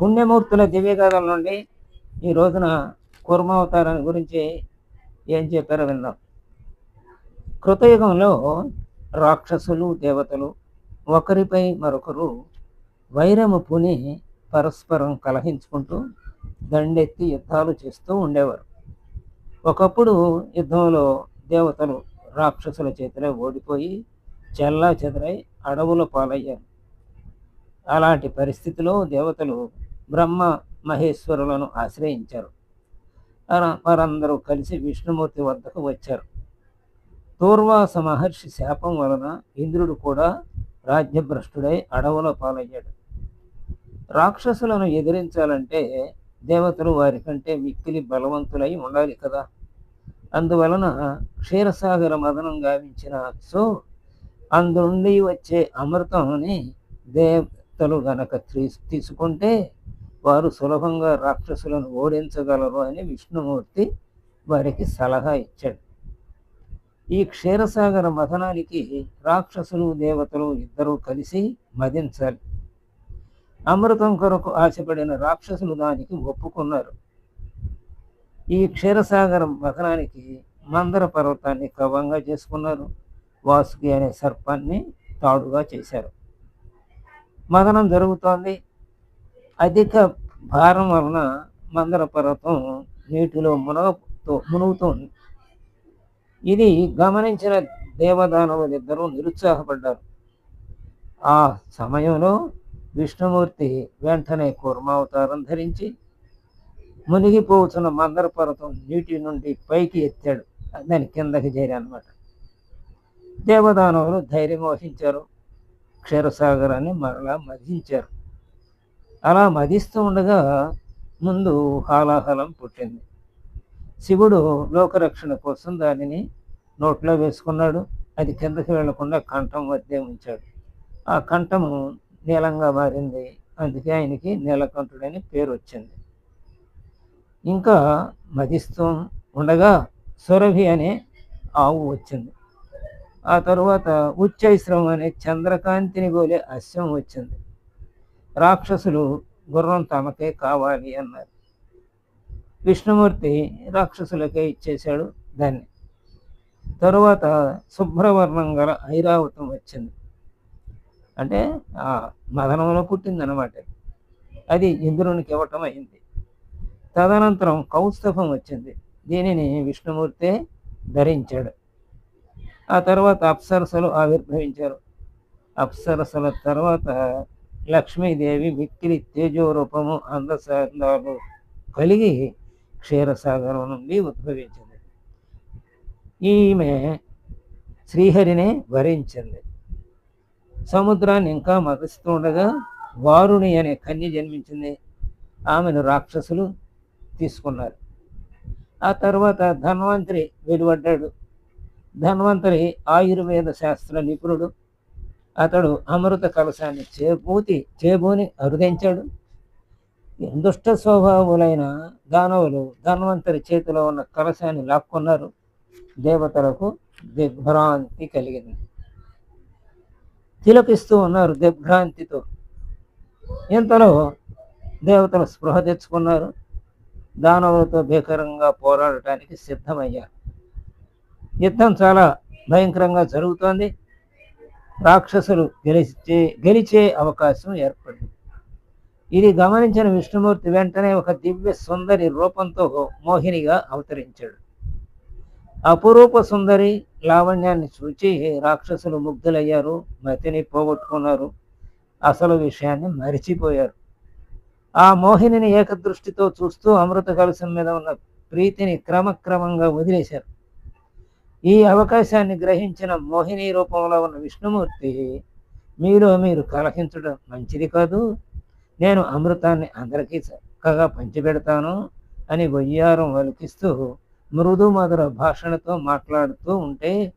పుణ్యమూర్తుల దివ్యగాథల నుండి ఈ రోజున కుర్మావతారాన్ని గురించి ఏం చెప్పారో విందాం. కృతయుగంలో రాక్షసులు దేవతలు ఒకరిపై మరొకరు వైరము పుని పరస్పరం కలహించుకుంటూ దండెత్తి యుద్ధాలు చేస్తూ ఉండేవారు. ఒకప్పుడు యుద్ధంలో దేవతలు రాక్షసుల చేతిలో ఓడిపోయి చెల్లా చెదరై అడవుల పాలయ్యారు. అలాంటి పరిస్థితిలో దేవతలు బ్రహ్మ మహేశ్వరులను ఆశ్రయించారు. వారందరూ కలిసి విష్ణుమూర్తి వద్దకు వచ్చారు. తూర్వాస మహర్షి శాపం వలన ఇంద్రుడు కూడా రాజ్యభ్రష్టుడై అడవుల పాలయ్యాడు. రాక్షసులను ఎదిరించాలంటే దేవతలు వారి కంటే మిక్కిలి బలవంతులై ఉండాలి కదా. అందువలన క్షీరసాగర మదనం గావించిన సో అందుండి వచ్చే అమృతంని దేవతలు గనక తీ- తీసుకుంటే వారు సులభంగా రాక్షసులను ఓడించగలరు అని విష్ణుమూర్తి వారికి సలహా ఇచ్చాడు. ఈ క్షీరసాగర మథనానికి రాక్షసులు దేవతలు ఇద్దరూ కలిసి మదించాలి. అమృతం కొరకు ఆశపడిన రాక్షసులు దానికి ఒప్పుకున్నారు. ఈ క్షీరసాగర మథనానికి మందర పర్వతాన్ని కవంగా చేసుకున్నారు. వాసుకి అనే సర్పాన్ని తాడుగా చేశారు. మదనం జరుగుతోంది. అధిక భారం వలన మందర పర్వతం నీటిలో మునగతో మునుగుతోంది. ఇది గమనించిన దేవదానవులిద్దరూ నిరుత్సాహపడ్డారు. ఆ సమయంలో విష్ణుమూర్తి వెంటనే కూర్మావతారం ధరించి మునిగిపోతున్న మందర పర్వతం నీటి నుండి పైకి ఎత్తాడు. దాని కిందకి చేరి అనమాట దేవదానవులు ధైర్యం వహించారు. క్షీరసాగరాన్ని మరలా మదించారు అలా మదిస్తూ ఉండగా ముందు హాలాహలం పుట్టింది. శివుడు లోకరక్షణ కోసం దానిని నోట్లో వేసుకున్నాడు. అది కిందకి వెళ్ళకుండా కంఠం వద్దే ఉంచాడు. ఆ కంఠము నీలంగా మారింది. అందుకే ఆయనకి నీలకంఠుడని పేరు వచ్చింది. ఇంకా మదిస్తూ ఉండగా సురభి అనే ఆవు వచ్చింది. ఆ తరువాత ఉచ్చైశ్రవం అనే చంద్రకాంతిని గోలే అశ్వం వచ్చింది. రాక్షసులు గుర్రం తమకే కావాలి అన్నారు. విష్ణుమూర్తి రాక్షసులకే ఇచ్చేశాడు దాన్ని. తరువాత శుభ్రవర్ణం గల ఐరావతం వచ్చింది. అంటే ఆ మదనంలో పుట్టిందనమాట అది ఇంద్రునికి ఇవ్వటం అయింది. తదనంతరం కౌస్తభం వచ్చింది. దీనిని విష్ణుమూర్తే ధరించాడు. ఆ తర్వాత అప్సరసలు ఆవిర్భవించారు. అప్సరసల తర్వాత లక్ష్మీదేవి మిక్కిలి తేజోరూపము అందసాందాలు కలిగి క్షీరసాగరం నుండి ఉద్భవించింది. ఈమె శ్రీహరినే వరించింది. సముద్రాన్ని ఇంకా మరిస్తుండగా వారుణి అనే కన్య జన్మించింది. ఆమెను రాక్షసులు తీసుకున్నారు. ఆ తర్వాత ధన్వంతరి వెలువడ్డాడు. ధన్వంతరి ఆయుర్వేద శాస్త్ర నిపుణుడు. అతడు అమృత కలశాన్ని చేపూతి చేబూని అరుదించాడు. దుష్ట స్వభావులైన దానవులు ధన్వంతరి చేతిలో ఉన్న కలశాన్ని లాక్కున్నారు. దేవతలకు దిగ్భ్రాంతి కలిగింది. తిలకిస్తూ ఉన్నారు దిగ్భ్రాంతితో. ఇంతలో దేవతలు స్పృహ తెచ్చుకున్నారు. దానవులతో భీకరంగా పోరాడటానికి సిద్ధమయ్యారు. యుద్ధం చాలా భయంకరంగా జరుగుతోంది. రాక్షసులు గెలిచే గెలిచే అవకాశం ఏర్పడింది. ఇది గమనించిన విష్ణుమూర్తి వెంటనే ఒక దివ్య సుందరి రూపంతో మోహినిగా అవతరించాడు. అపురూప సుందరి లావణ్యాన్ని చూచి రాక్షసులు ముగ్ధులయ్యారు మతిని పోగొట్టుకున్నారు అసలు విషయాన్ని మరిచిపోయారు. ఆ మోహినిని ఏకదృష్టితో చూస్తూ అమృత కలశం మీద ఉన్న ప్రీతిని క్రమక్రమంగా వదిలేశారు. ఈ అవకాశాన్ని గ్రహించిన మోహిని రూపంలో ఉన్న విష్ణుమూర్తి మీలో మీరు కలహించడం మంచిది కాదు. నేను అమృతాన్ని అందరికీ చక్కగా పంచిపెడతాను అని వయ్యారం వలికిస్తూ మృదు మధుర భాషణతో మాట్లాడుతూ ఉంటే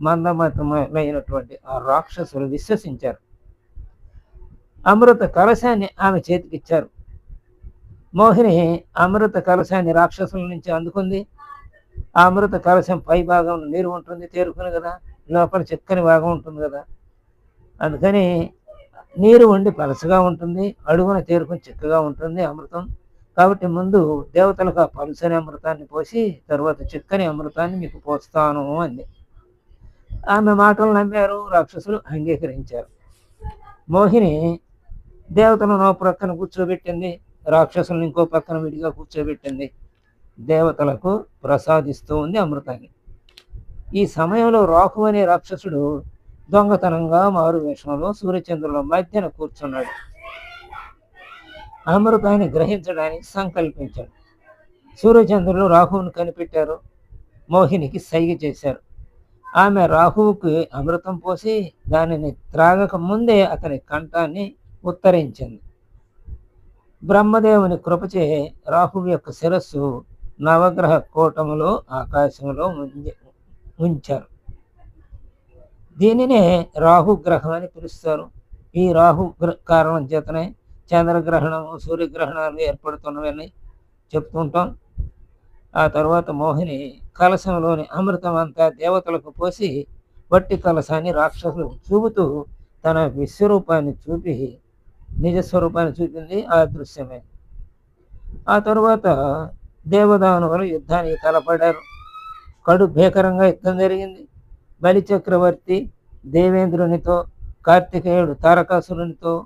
మందమతమైనటువంటి ఆ రాక్షసులు విశ్వసించారు. అమృత కలశాన్ని ఆమె చేతికిచ్చారు. మోహిని అమృత కలశాన్ని రాక్షసుల నుంచి అందుకుంది. ఆ అమృత కలశం పై భాగంలో నీరు ఉంటుంది తేరుకుని కదా? లోపల చిక్కని భాగం ఉంటుంది కదా? అందుకని నీరు ఉండి పలసగా ఉంటుంది అడుగున తేరుకుని చిక్కగా ఉంటుంది అమృతం. కాబట్టి ముందు దేవతలకు ఆ పలుసని అమృతాన్ని పోసి తర్వాత చిక్కని అమృతాన్ని మీకు పోస్తాను అంది. ఆమె మాటలు నమ్మారు రాక్షసులు అంగీకరించారు. మోహిని దేవతలను ఓ ప్రక్కన కూర్చోబెట్టింది రాక్షసులను ఇంకో పక్కన విడిగా కూర్చోబెట్టింది. దేవతలకు ప్రసాదిస్తూ ఉంది అమృతాన్ని. ఈ సమయంలో రాహు అనే రాక్షసుడు దొంగతనంగా మారు వేషంలో సూర్యచంద్రుల మధ్యన కూర్చున్నాడు. అమృతాన్ని గ్రహించడానికి సంకల్పించాడు. సూర్యచంద్రులు రాహువును కనిపెట్టారు. మోహినికి సైగ చేశారు. ఆమె రాహువుకి అమృతం పోసి దానిని త్రాగక ముందే అతని కంఠాన్ని ఉత్తరించింది. బ్రహ్మదేవుని కృపచే రాహువు యొక్క శిరస్సు నవగ్రహ కూటములో ఆకాశంలో ఉంచారు దీనినే రాహు గ్రహం అని పిలుస్తారు. ఈ రాహు కారణం చేతనే చంద్రగ్రహణము సూర్యగ్రహణాలు ఏర్పడుతున్నవని చెప్తుంటాం ఆ తర్వాత మోహిని కలశంలోని అమృతం అంతా దేవతలకు పోసి వట్టి కలశాన్ని రాక్షసులు చూపుతూ తన విశ్వరూపాన్ని చూపి నిజ స్వరూపాన్ని చూపింది ఆ దృశ్యమే. ఆ తరువాత దేవదానువులు యుద్ధానికి తలపడారు. కడు భీకరంగా యుద్ధం జరిగింది. బలి చక్రవర్తి దేవేంద్రునితో కార్తికేయుడు తారకాసురునితో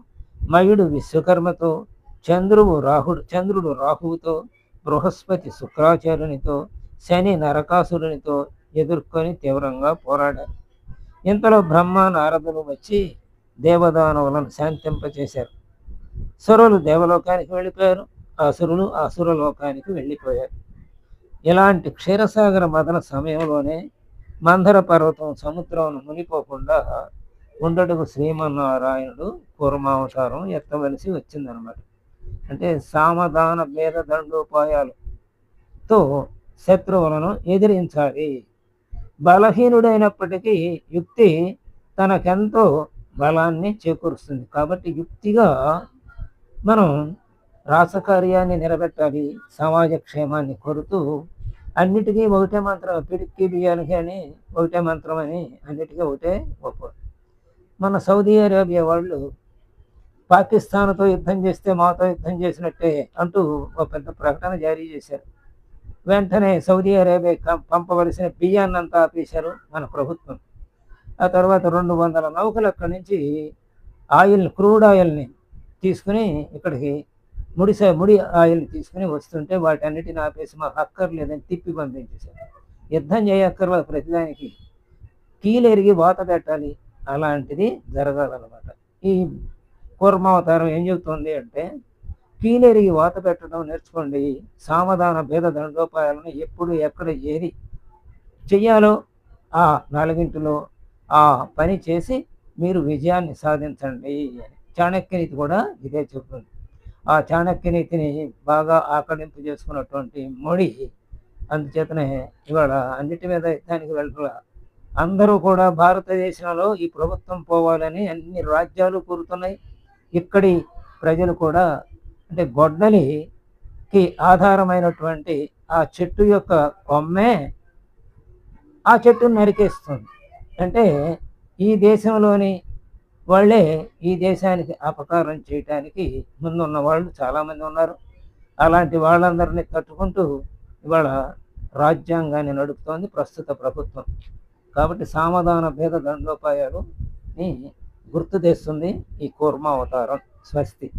మయుడు విశ్వకర్మతో చంద్రువు రాహుడు చంద్రుడు రాహువుతో బృహస్పతి శుక్రాచార్యునితో శని నరకాసురునితో ఎదుర్కొని తీవ్రంగా పోరాడారు. ఇంతలో బ్రహ్మ నారదులు వచ్చి దేవదానవులను శాంతింపచేశారు. సురులు దేవలోకానికి వెళ్ళిపోయారు. అసురులు అసుర లోకానికి వెళ్ళిపోయారు ఇలాంటి క్షీరసాగర మదన సమయంలోనే మందర పర్వతం సముద్రం మునిపోకుండా ఉండటకు శ్రీమన్నారాయణుడు కూర్మావతారం ఎత్తవలసి వచ్చిందనమాట. అంటే సామధాన భేద దండోపాయాలతో శత్రువులను ఎదిరించాలి. బలహీనుడైనప్పటికీ యుక్తి తనకెంతో బలాన్ని చేకూరుస్తుంది. కాబట్టి యుక్తిగా మనం రాసకార్యాన్ని నిలబెట్టాలి సమాజ క్షేమాన్ని కోరుతూ అన్నిటికీ ఒకటే మంత్రం పిడికి బియ్యానికి అని ఒకటే మంత్రం అని అన్నిటికీ ఒకటే గొప్ప. మన సౌదీ అరేబియా వాళ్ళు పాకిస్తాన్తో యుద్ధం చేస్తే మాతో యుద్ధం చేసినట్టే అంటూ ఒక పెద్ద ప్రకటన జారీ చేశారు. వెంటనే సౌదీ అరేబియా కం- పంపవలసిన బియ్యాన్ని అంతా ఆపేశారు మన ప్రభుత్వం. ఆ తర్వాత రెండు వందల నౌకలు అక్కడి నుంచి ఆయిల్ని క్రూడ్ ఆయిల్ని తీసుకుని ఇక్కడికి ముడి ముడి ఆయిల్ తీసుకుని వస్తుంటే వాటన్నిటిని ఆపేసి మాకు అక్కర్లేదని తిప్పి పంపించేశారు. యుద్ధం చేయక్కర్లేదు ప్రతిదానికి కీలెరిగి వాత పెట్టాలి. అలాంటిది జరగాలన్నమాట. ఈ కూర్మావతారం ఏం చెబుతుంది అంటే కీలెరిగి వాత పెట్టడం నేర్చుకోండి. సామధాన భేద దండోపాయాలను ఎప్పుడు ఎక్కడ ఏది చెయ్యాలో ఆ నాలుగింటిలో ఆ పని చేసి మీరు విజయాన్ని సాధించండి అని. చాణక్యనీతి కూడా ఇదే చెబుతుంది. ఆ చాణక్య నీతిని బాగా ఆకలింపు చేసుకున్నటువంటి మోడీ అందుచేతనే ఇవాళ అన్నిటి మీద యుద్ధానికి వెళ్ళాల అందరూ కూడా భారతదేశంలో ఈ ప్రభుత్వం పోవాలని అన్ని రాజ్యాలు కోరుతున్నాయి. ఇక్కడి ప్రజలు కూడా అంటే గొడ్డలికి ఆధారమైనటువంటి ఆ చెట్టు యొక్క కొమ్మే ఆ చెట్టును నరికేస్తుంది. అంటే ఈ దేశంలోని వాళ్ళే ఈ దేశానికి అపకారం చేయటానికి ముందున్న వాళ్ళు చాలామంది ఉన్నారు. అలాంటి వాళ్ళందరినీ తట్టుకుంటూ ఇవాళ రాజ్యాంగాన్ని నడుపుతోంది ప్రస్తుత ప్రభుత్వం. కాబట్టి సామధాన భేద దండోపాయాలు గుర్తు తెస్తుంది ఈ కూర్మావతారం స్వస్తి.